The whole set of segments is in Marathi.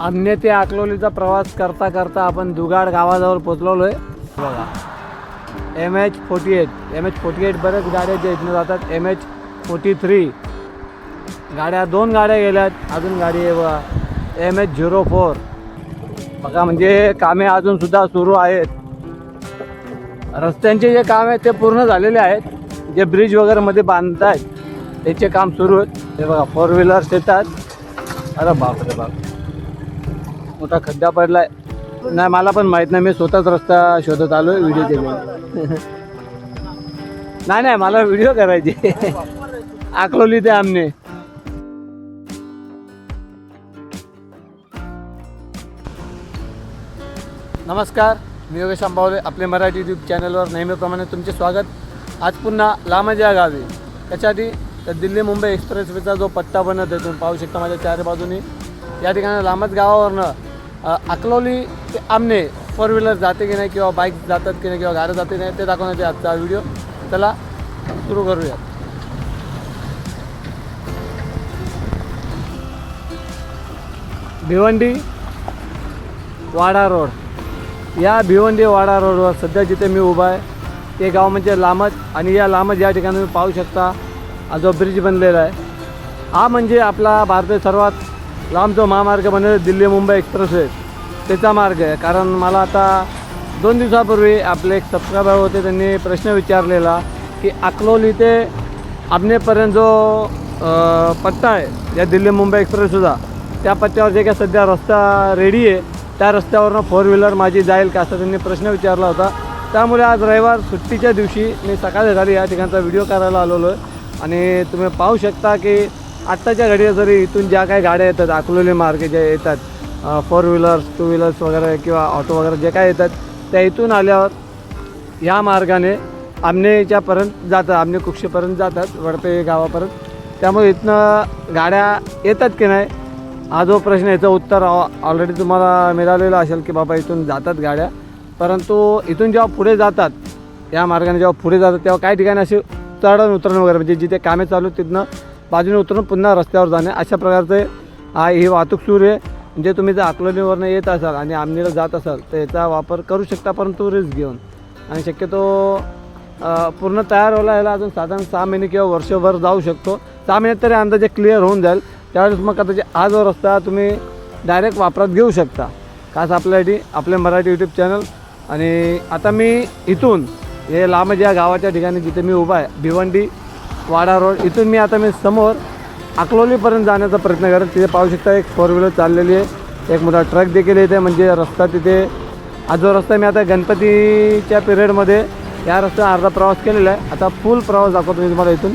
आमने ते अकलोलीचा प्रवास करता करता आपण दुगाड गावाजवळ पोचलेलो आहे बघा. M H forty eight M H forty eight बऱ्याच गाड्या ज्या इथनं जातात. एम एच फोर्टी थ्री गाड्या दोन गाड्या गेल्यात. अजून गाडी आहे बघा. एम एच झिरो फोर बघा म्हणजे कामे अजूनसुद्धा सुरू आहेत. रस्त्यांचे जे काम आहे ते पूर्ण झालेले आहेत. जे ब्रिज वगैरे मध्ये बांधत आहेत त्याचे काम सुरू आहेत. हे बघा फोर व्हीलर्स येतात. अरे बाप रे बाप. मोठा खड्डा पडलाय. नाही मला पण माहीत नाही. मी स्वतःच रस्ता शोधत आलोय व्हिडिओ केले नाही नाही मला व्हिडिओ करायचे आकलवली ते आमने. नमस्कार मी योगेश आंबावले आपले मराठी यूट्यूब चॅनलवर नेहमीप्रमाणे तुमचे स्वागत. आज पुन्हा लांबज गावी. त्याच्याआधी तर दिल्ली मुंबई एक्सप्रेसवेचा जो पट्टा बनत आहे तुम्ही पाहू शकता माझ्या चार बाजूनी. या ठिकाणी लांबच गावावरनं अ, अकलवली ते आमने फोर व्हीलर जाते की नाही किंवा बाईक जातात की नाही किंवा गाड्या जाते नाही ते दाखवण्याचे आजचा व्हिडिओ चला सुरू करूया भिवंडी वाडा रोड. या भिवंडी वाडा रोडवर सध्या जिथे मी उभा आहे ते गाव म्हणजे लामच आणि या लामच या ठिकाणी तुम्ही पाहू शकता हा जो ब्रिज बनलेला आहे. हा म्हणजे आपला भारतातील सर्वात लांब जो महामार्ग म्हणजे दिल्ली मुंबई एक्सप्रेसवे त्याचा मार्ग आहे. कारण मला आता दोन दिवसापूर्वी आपले एक सबस्क्रायबर होते त्यांनी प्रश्न विचारलेला की अकलोली ते आबनेपर्यंत जो पत्ता पट्टा आहे या दिल्ली मुंबई एक्सप्रेससुद्धा त्या पट्ट्यावर जे काय सध्या रस्ता रेडी आहे त्या रस्त्यावरनं फोर व्हीलर माझी जाईल का असं त्यांनी प्रश्न विचारला होता. त्यामुळे आज रविवार सुट्टीच्या दिवशी मी सकाळी झाली या ठिकाणचा व्हिडिओ करायला आलेलो आहे. आणि तुम्ही पाहू शकता की आत्ताच्या घडीला जरी इथून ज्या काही गाड्या येतात अकलोली मार्गे ज्या येतात फोर व्हीलर्स टू व्हीलर्स वगैरे किंवा ऑटो वगैरे जे काय येतात त्या इथून आल्यावर या मार्गाने आमनेच्यापर्यंत जातात आमने कुक्षेपर्यंत जातात वडपे गावापर्यंत. त्यामुळे इथनं गाड्या येतात की नाही हा जो प्रश्न याचं उत्तर ऑलरेडी तुम्हाला मिळालेलं असेल की बाबा इथून जातात गाड्या. परंतु इथून जेव्हा पुढे जातात या मार्गाने जेव्हा पुढे जातात तेव्हा काही ठिकाणी असे चढण उतरण वगैरे म्हणजे जिथे कामे चालू आहेत तिथनं बाजूने उतरून पुन्हा रस्त्यावर जाणे. अशा प्रकारचे ही वाहतूक सुरू आहे. म्हणजे तुम्ही जर अकलनीवरनं येत असाल आणि आमनेला जात असाल तर याचा वापर करू शकता परंतु रिस्क घेऊन. आणि शक्यतो पूर्ण तयार व्हायला याला अजून साधारण सहा महिने किंवा वर्षभर जाऊ शकतो. सहा महिन्यात तरी अंदाजे क्लिअर होऊन जाईल. त्यावेळेस मग कदाचित हा जो रस्ता तुम्ही डायरेक्ट वापरात घेऊ शकता. खास आपल्यासाठी आपले मराठी यूट्यूब चॅनल आणि आता मी इथून हे लांब या गावाच्या ठिकाणी जिथे मी उभा आहे भिवंडी वाडा रोड. इथून मी आता मी समोर अकलोलीपर्यंत जाण्याचा प्रयत्न करेन तिथे पाहू शकता एक फोर व्हीलर चाललेली आहे. एक मोठा ट्रक देखील येते म्हणजे रस्ता तिथे हा जो रस्ता मी आता गणपतीच्या पिरियडमध्ये या रस्त्यावर अर्धा प्रवास केलेला आहे. आता फुल प्रवास दाखवतो मी तुम्हाला इथून.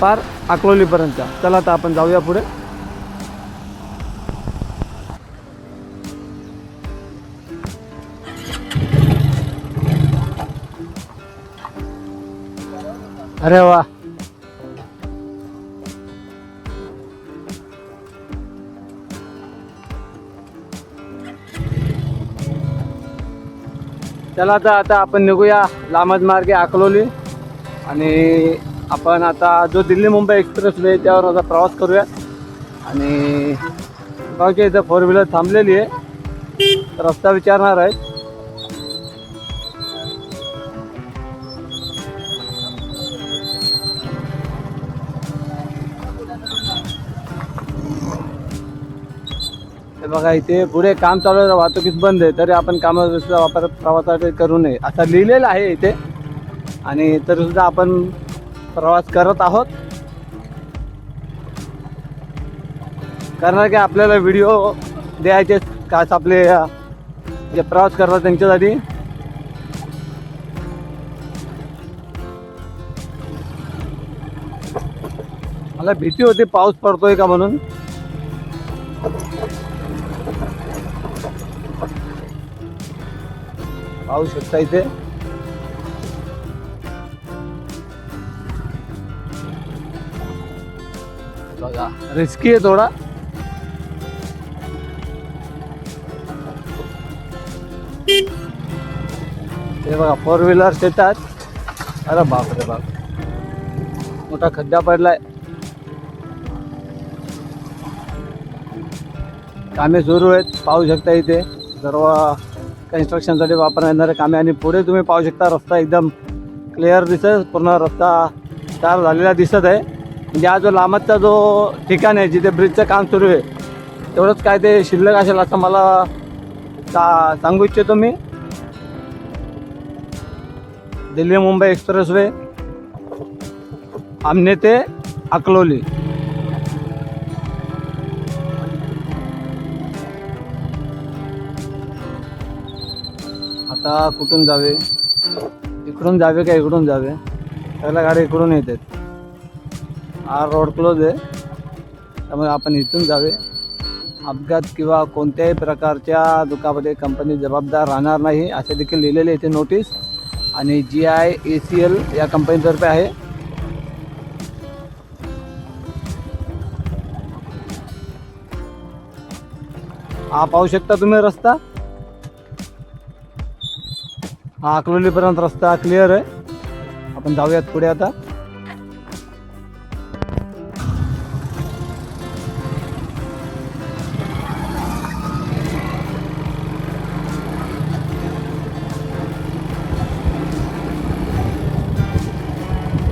फार अकलोलीपर्यंतचा. चला आता आपण जाऊया पुढे. अरे वा. चला तर आता आपण निघूया लामद मार्गे अकलोली. आणि आपण आता जो दिल्ली मुंबई एक्सप्रेस वे त्यावर आता प्रवास करूया. आणि बाकी इथं फोर व्हीलर थांबलेली आहे. रस्ता विचारणार आहे हे बघा इथे पुढे काम चालू आहे वाहतुकीस बंद आहे तरी आपण कामाचा वापर प्रवासासाठी करू नये. असं लिहिलेलं आहे इथे. आणि तरीसुद्धा आपण प्रवास करत आहोत. कारण की आपल्याला व्हिडिओ द्यायचे खास आपले जे प्रवास करतात त्यांच्यासाठी. मला भीती होती पाऊस पडतोय का म्हणून? पाहू शकता इथे. बघा रिस्की आहे थोडा. हे बघा फोर व्हीलर्स येतात. अरे बाप रे बाप. मोठा खड्डा पडलाय. कामे सुरू आहेत पाहू शकता इथे. सर्व कन्स्ट्रक्शनसाठी वापरण्यात येणारे कामे आणि पुढे तुम्ही पाहू शकता रस्ता एकदम क्लिअर दिसत पूर्ण रस्ता तयार झालेला दिसत आहे. म्हणजे हा जो लांबचा जो ठिकाण आहे जिथे ब्रिजचं काम सुरू आहे तेवढंच काय ते शिल्लक असेल असं मला सा सांगू इच्छितो मी. दिल्ली मुंबई एक्सप्रेसवे आमने ते अकलोली. आता कुठून जावे? इकडून जावे का इकडून जावे? सगळ्या गाडी इकडून येतात हा रोड क्लोज आहे. त्यामुळे आपण इथून जावे. अपघात किंवा कोणत्याही प्रकारच्या दुखापती कंपनी जबाबदार राहणार नाही असे देखील लिहिलेले इथे नोटीस आणि G I A C L या कंपनीतर्फे आहे. हा पाहू शकता तुम्ही रस्ता? हा अकलोलीपर्यंत रस्ता क्लिअर आहे. आपण जाऊयात पुढे आता.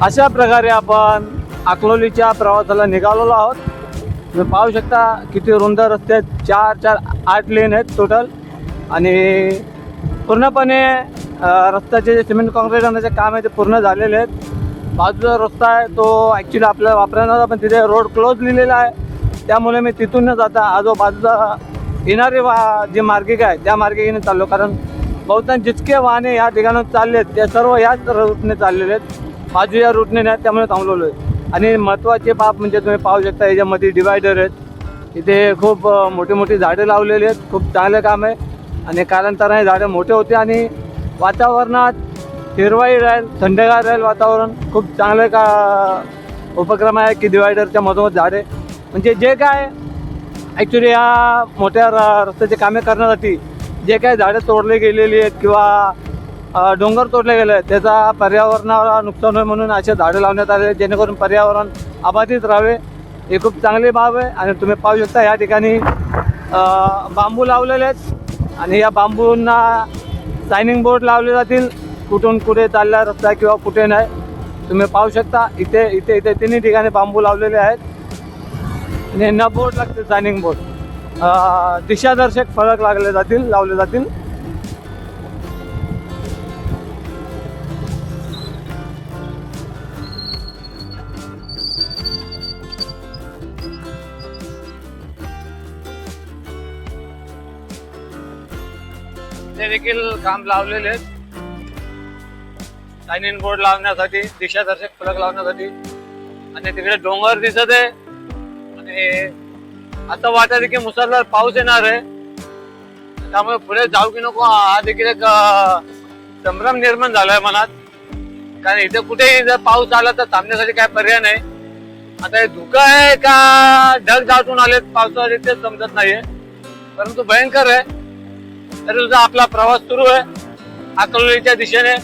अशा प्रकारे आपण अकलोलीच्या प्रवासाला निघालेलो आहोत. तुम्ही पाहू शकता किती रुंद रस्ते आहेत. चार चार आठ लेन आहेत टोटल आणि पूर्णपणे रस्त्याचे जे सिमेंट काँक्रीट आणण्याचे काम आहे ते पूर्ण झालेले आहेत. बाजूचा रस्ता आहे तो ॲक्च्युली आपल्याला वापरण्याचा पण तिथे रोड क्लोज लिहिलेला आहे. त्यामुळे मी तिथून न जाता हा जो बाजूचा येणारी वा जी मार्गिका आहे त्या मार्गिकेने चाललो. कारण बहुतांश जितके वाहने या ठिकाणाहून चालले आहेत ते सर्व याच रूटने चाललेले आहेत. बाजूच्या रूटने नाही त्यामुळे थांबलेलो आहे. आणि महत्त्वाचे बाब म्हणजे तुम्ही पाहू शकता याच्यामध्ये डिवायडर आहेत. इथे खूप मोठी मोठी झाडे लावलेली आहेत खूप चांगलं काम आहे. आणि कालांतराने झाडं मोठे होते आणि वातावरणात हिरवाई राहील थंडगार राहील वातावरण. खूप चांगलं का उपक्रम आहे की डिवायडरच्या मधोमध झाडे. म्हणजे जे काय ॲक्च्युली या मोठ्या र- रस्त्याचे कामे करण्यासाठी जे काय झाडं तोडले गेलेली आहेत किंवा डोंगर तोडले गेले आहेत त्याचा पर्यावरणाला नुकसान होईल म्हणून असे झाडं लावण्यात आले जेणेकरून पर्यावरण अबाधित राहावे. हे खूप चांगली बाब आहे आणि तुम्ही पाहू शकता या ठिकाणी बांबू लावलेले आहेत. आणि या बांबूंना सायनिंग बोर्ड लावले जातील. कुठून कुठे चालला रस्ता किंवा कुठे नाही. तुम्ही पाहू शकता इथे इथे इथे तिन्ही ठिकाणी बांबू लावलेले आहेत. आणि न बोर्ड लागते सायनिंग बोर्ड दिशादर्शक फलक लागले जातील लावले जातील. ते देखील काम लावलेले आहेत. साइन बोर्ड लावण्यासाठी दिशादर्शक फलक लावण्यासाठी. आणि तिकडे डोंगर दिसत आहे. आणि आता वाटत की मुसळधार पाऊस येणार आहे. त्यामुळे पुढे जाऊ की नको हा देखील एक संभ्रम निर्माण झालाय मनात. कारण इथे कुठेही जर पाऊस आला तर थांबण्यासाठी काय पर्याय नाही. आता हे धुकं आहे का? ढग दाटून आलेत. पावसाचे ते समजत नाहीये. परंतु भयंकर आहे. तरी सुद्धा आपला प्रवास सुरू आहे. अकलोलीच्या दिशेने.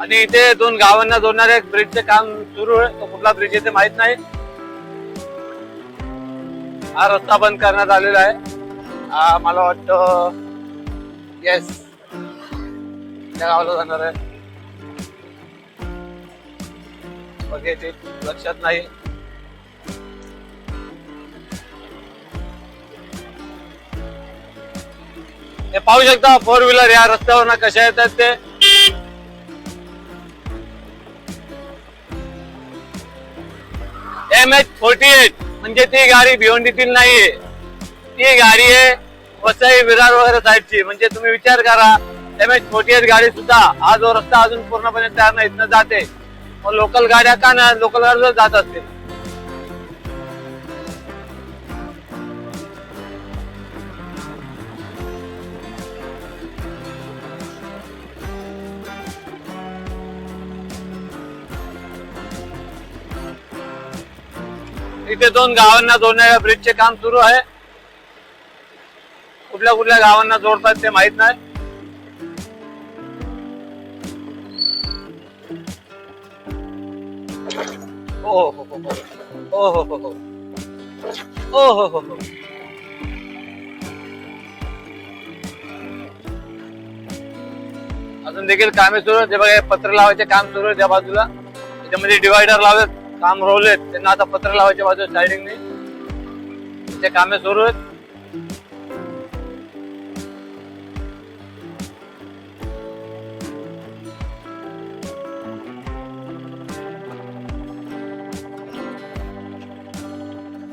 आणि इथे दोन गावांना जोडणारे ब्रिजचे काम सुरू आहे. तो कुठला ब्रिज आहे ते माहीत नाही. हा रस्ता बंद करण्यात आलेला आहे. मला वाटतं येस त्या गावाला जाणार आहे. बघे ते लक्षात नाही. हे पाहू शकता फोर व्हीलर या रस्त्यावर कशा येतात ते. एम एच फोर्टी एट म्हणजे ती गाडी भिवंडीतील नाहीये. ती गाडी आहे वसई विरार वगैरे साईडची. म्हणजे तुम्ही विचार करा एम एच फोर्टी एट गाडी सुद्धा हा जो रस्ता अजून पूर्णपणे तयार नाही इथनं जाते. मग लोकल गाड्या का ना लोकल गाड्या जात असतील? इथे दोन गावांना जोडणाऱ्या ब्रिजचे काम सुरू आहे कुठल्या कुठल्या गावांना जोडतात ते माहीत नाही हो हो हो हो हो हो हो हो हो हो हो अजून देखील कामे सुरू आहे जे बघा पत्र लावायचे काम सुरू आहे त्या बाजूला त्याच्यामध्ये डिवायडर लावत काम रोवलेत. त्यांना आता पत्र लावायच्या बाजू सायडिंगने ते कामे सुरू आहेत.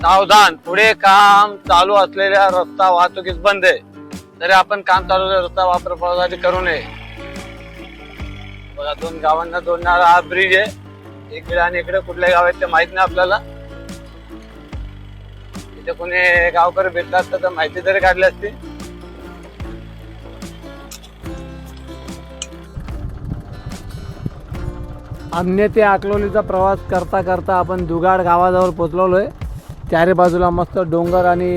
सावधान. पुढे काम चालू असलेल्या रस्ता वाहतुकीस बंद आहे. तरी आपण काम चालू रस्ता वापर करू नये. बघा दोन गावांना जोडणारा हा ब्रिज आहे. इकडे आणि इकडे कुठल्या गाव आहेत ते माहीत नाही आपल्याला. इथे कोणी गावकर भेटला असतं तर माहिती तरी काढली असती. आमने ते अकलोलीचा प्रवास करता करता आपण दुगाड गावाजवळ पोचलेलो आहे चारी बाजूला मस्त डोंगर आणि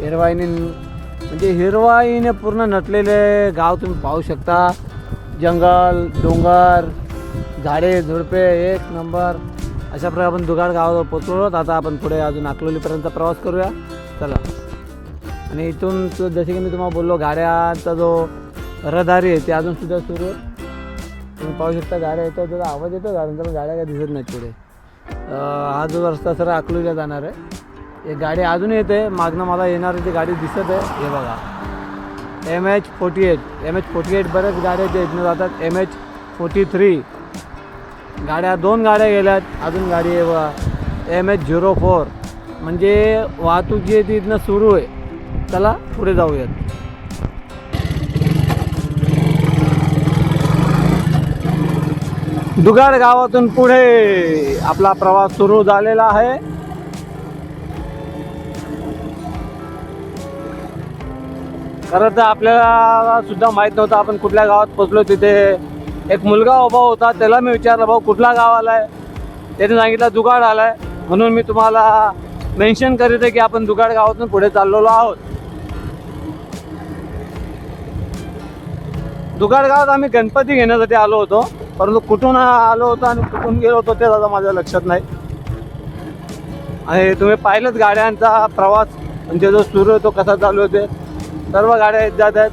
हिरवाईने म्हणजे हिरवाईने पूर्ण नटलेले गाव तुम्ही पाहू शकता. जंगल डोंगर झाडे झुडपे एक नंबर. अशा प्रकारे आपण दुगाड गावाजवळ पोचलो आहोत. आता आपण पुढे अजून अकलोलीपर्यंत प्रवास करूया. चला. आणि इथून जसे की मी तुम्हाला बोललो गाड्यांचा जो रहदारी आहे ते अजून सुद्धा सुरू आहे. तुम्ही पाहू शकता गाड्या येतो त्याचा आवाज येतो गाड्यांचा पण गाड्या काय दिसत नाहीत पुढे. हा जो रस्ता सर अकलोलीला जाणार आहे. एक गाडी अजून येते. मागनं मला येणारी ती गाडी दिसत आहे हे बघा. M H forty eight M H forty eight बऱ्याच गाड्या त्या इथनं जातात. एम एच फोर्टी थ्री गाड्या दोन गाड्या गेल्यात. अजून गाडी आहे एम एच झिरो फोर म्हणजे वाहतूक जी आहे ती इथनं सुरू आहे. चला पुढे जाऊयात. दुगाड गावातून पुढे आपला प्रवास सुरू झालेला आहे. खरं तर आपल्याला सुद्धा माहीत नव्हतं आपण कुठल्या गावात पोचलो तिथे. एक मुलगा उभा होता त्याला मी विचारलं भाऊ कुठला गाव आलाय? त्याने सांगितलं दुगाड आलाय. म्हणून मी तुम्हाला मेन्शन करीत आहे की आपण दुगाड गावातून पुढे चाललेलो आहोत. दुगाड गावात आम्ही गणपती घेण्यासाठी आलो होतो परंतु कुठून आलो होतो आणि कुठून गेलो होतो ते आता माझ्या लक्षात नाही. आणि तुम्ही पाहिलंच गाड्यांचा प्रवास म्हणजे जो सुरू आहे तो कसा चालू होते सर्व गाड्या येत जात आहेत.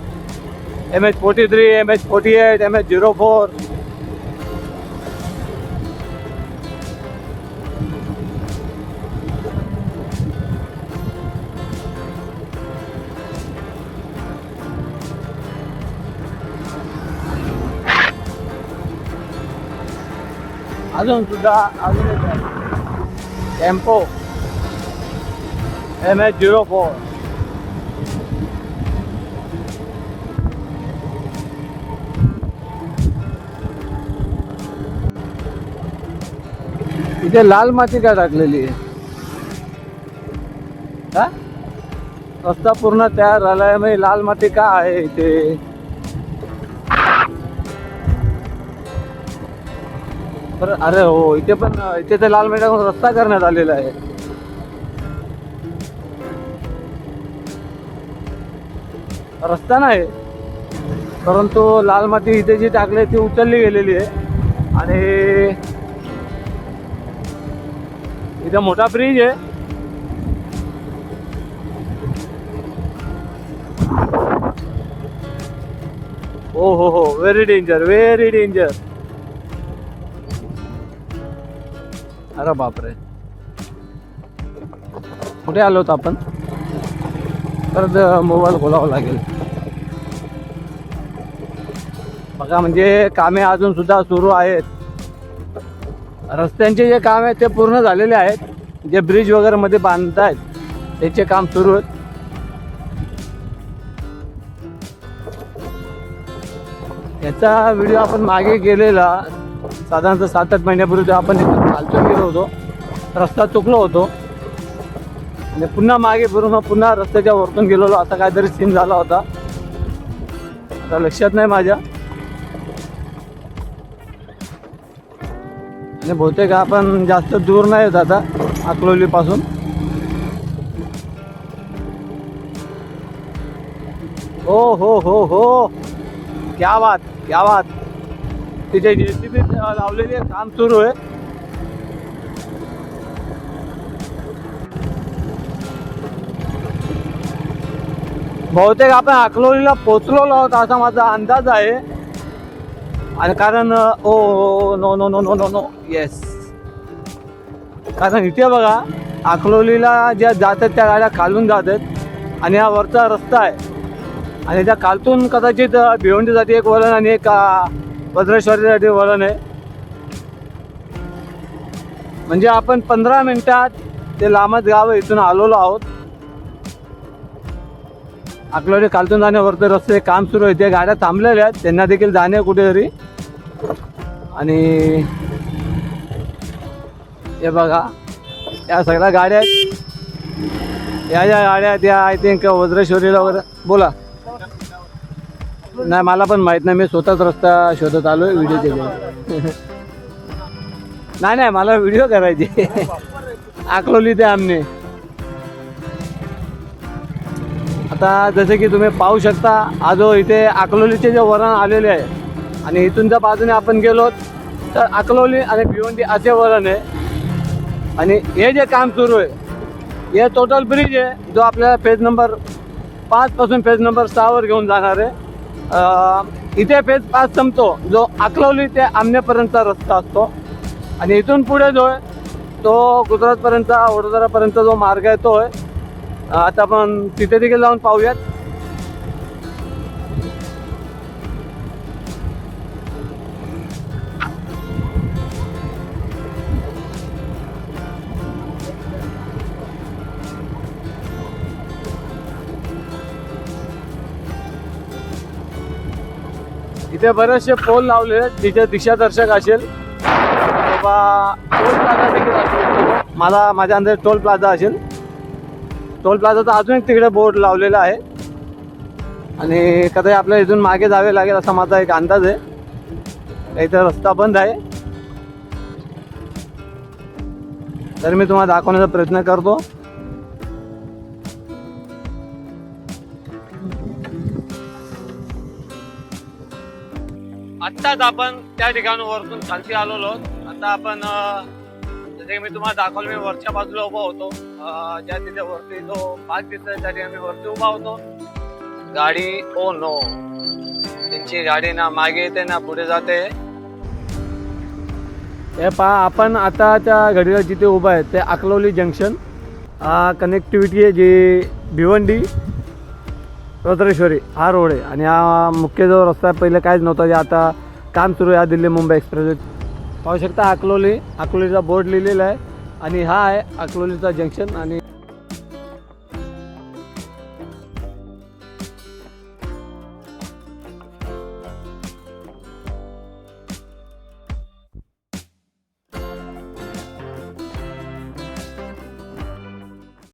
M H forty three M H forty eight M H zero four अजून सुद्धा अजून tempo M H zero four इथे लाल माती का टाकलेली आहे? का रस्ता पूर्ण तयार झालाय मग लाल माती का आहे इथे? बरं अरे हो इथे पण इथे तर लाल माती टाकून रस्ता करण्यात आलेला आहे. रस्ता नाही परंतु लाल माती इथे जी टाकली ती उचलली गेलेली आहे. आणि इथे मोठा ब्रिज आहे. हो हो हो. व्हेरी डेंजर व्हेरी डेंजर अरे बापरे. कुठे आलो होतो आपण? परत मोबाईल बोलावं लागेल. बघा म्हणजे कामे अजून सुद्धा सुरू आहेत. रस्त्यांचे जे काम आहे ते पूर्ण झालेले आहेत. जे ब्रिज वगैरे मध्ये आहेत त्याचे काम सुरू आहेत. याचा व्हिडिओ आपण मागे गेलेला साधारणतः सात आठ महिन्यापूर्वी आपण इथून चालतो गेलो होतो. रस्ता चुकलो होतो. आणि पुन्हा मागे फिरून पुन्हा रस्त्याच्या वरतून गेलेलो असा काहीतरी सीन झाला होता. आता लक्षात नाही माझ्या. आणि बहुतेक आपण जास्त दूर नाही येत आता अकलोलीपासून. हो हो हो हो. क्या बात क्या बात. तिथे जे सी बी लावलेली आहे काम सुरू आहे. बहुतेक आपण अकलोलीला पोचलो आहोत असा माझा अंदाज आहे. आणि कारण ओ no no no no no no yes कारण इथे बघा अकलोलीला ज्या जातात त्या गाड्या खालून जातात आणि हा वरचा रस्ता आहे. आणि त्या खालतून कदाचित भिवंडीसाठी एक वळण आणि एक भद्रेश्वरीसाठी वळण आहे. म्हणजे आपण पंधरा मिनटात ते लांबच गाव इथून आलेलो आहोत. अकलोली खालतून जाण्यावरती रस्ते काम सुरू आहे. त्या गाड्या थांबलेल्या आहेत. त्यांना देखील जाणे कुठेतरी. आणि हे बघा या सगळ्या गाड्या आहेत. या ज्या गाड्या आहेत या आय थिंक वज्रेश्वरीला वगैरे. बोला. नाही मला पण माहीत नाही. मी स्वतःच रस्ता शोधत आलो आहे व्हिडिओ केले नाही नाही मला व्हिडिओ करायचे अकलोली ते आमने आता जसे की तुम्ही पाहू शकता आजो इथे अकलोलीचे जे वरण आलेले आहे आणि इथून ज्या बाजूने आपण गेलो तर अकलोली आणि भिवंडी असे वरण आहे. आणि हे जे काम सुरू आहे हे टोटल ब्रिज आहे जो आपल्याला फेज नंबर पाचपासून फेज नंबर सहावर घेऊन जाणार आहे. इथे फेज पाच संपतो जो अकलोली ते आमनेपर्यंतचा रस्ता असतो. आणि इथून पुढे जो आहे तो गुजरातपर्यंत वडोदरापर्यंत जो मार्ग आहे तो आहे आता आपण तिथे देखील जाऊन पाहूयात. इथे बरेचसे पोल लावले आहेत तिथे दिशादर्शक असेल. किंवा टोल प्लाझा देखील असेल. मला माझ्या अंदर टोल प्लाझा असेल. टोल प्लाझाचा अजून एक तिकडे बोर्ड लावलेला आहे. आणि कदाचित आपल्याला इथून मागे जावे लागेल असा माझा एक अंदाज आहे. इथे रस्ता बंद आहे. तर मी तुम्हाला दाखवण्याचा प्रयत्न करतो. आत्ताच आपण त्या ठिकाणावरतून खालती आलेलो आहोत. आता आपण जसे मी तुम्हाला दाखवलं मी वरच्या बाजूला उभा होतो. ज्या तिथे वरती जो पाच दिसतोय त्या ठिकाणी वरती उभा होतो. गाडी ओ नो. त्यांची गाडी ना मागे येते ना पुढे जाते. हे पहा आपण आता त्या घडीला जिथे उभा आहे ते अकलवली जंक्शन. कनेक्टिव्हिटी आहे जी भिवंडी रत्नेश्वरी हा रोड आहे. आणि हा मुख्य जो रस्ता आहे पहिले काहीच नव्हता. जे आता काम सुरू आहे हा दिल्ली मुंबई एक्सप्रेस. पाहू शकता अकलोली अकलोलीचा बोर्ड लिहिलेला आहे. आणि हा आहे अकलोलीचा जंक्शन आणि